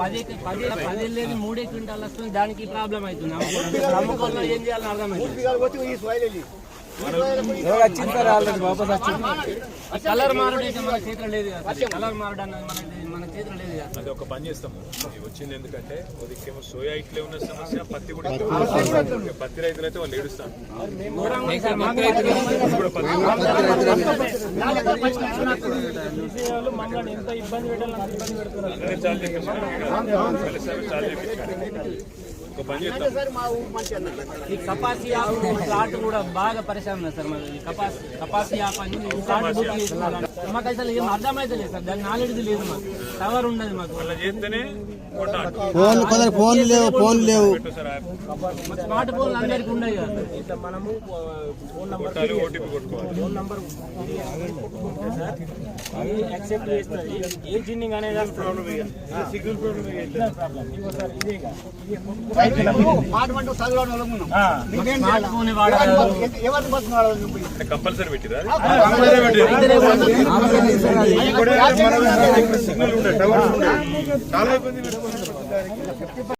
పది పది మూడే క్వింటాల్ వస్తుంది. దానికి ప్రాబ్లం అవుతుంది. ఏం చేయాలని అర్థమైంది. వచ్చింది సార్ ఆల్రెడీ వాపస్ వచ్చింది కలర్ మారడం అయితే మన చేతిలో లేదు. కలర్ మారడం అన్నది మన మన చేతిలో లేదు కదా అది ఒక పని చేస్తాము వచ్చింది ఎందుకంటే ఉదికేమో సోయా ఇట్లే ఉన్న సమస్య పత్తి కూడా. పత్తి రైతులు అయితే వాళ్ళు ఏడుస్తాను అందరినీ చాలు చేపించారు. ఈ కపాసి ప్లాట్ కూడా బాగా పరిశ్రమ సార్ మరి కపాసి కపాసి ఆకు అని ప్లాట్ బుక్ చేసుకున్నాం. మాకు అసలు ఏం అర్థమైతే లేదు సార్. దాని నాలెడ్జ్ లేదు మాకు. టవర్ ఉండదు మాకు. ఫోన్ కొందరు లేవు లేవు. స్మార్ట్ ఫోన్లు అందరికీ ఉన్నాయి కదా యాక్సెప్ట్ చేస్తుంది ఏ జిన్నింగ్ అనేది ప్రాబ్లం సిగ్నల్ ప్రాబ్లం సార్ ఇదే కంపల్సరీ పెట్టిరా. సిగ్నల్ ఉండే టవర్స్ ఉండే చాలా ఇబ్బంది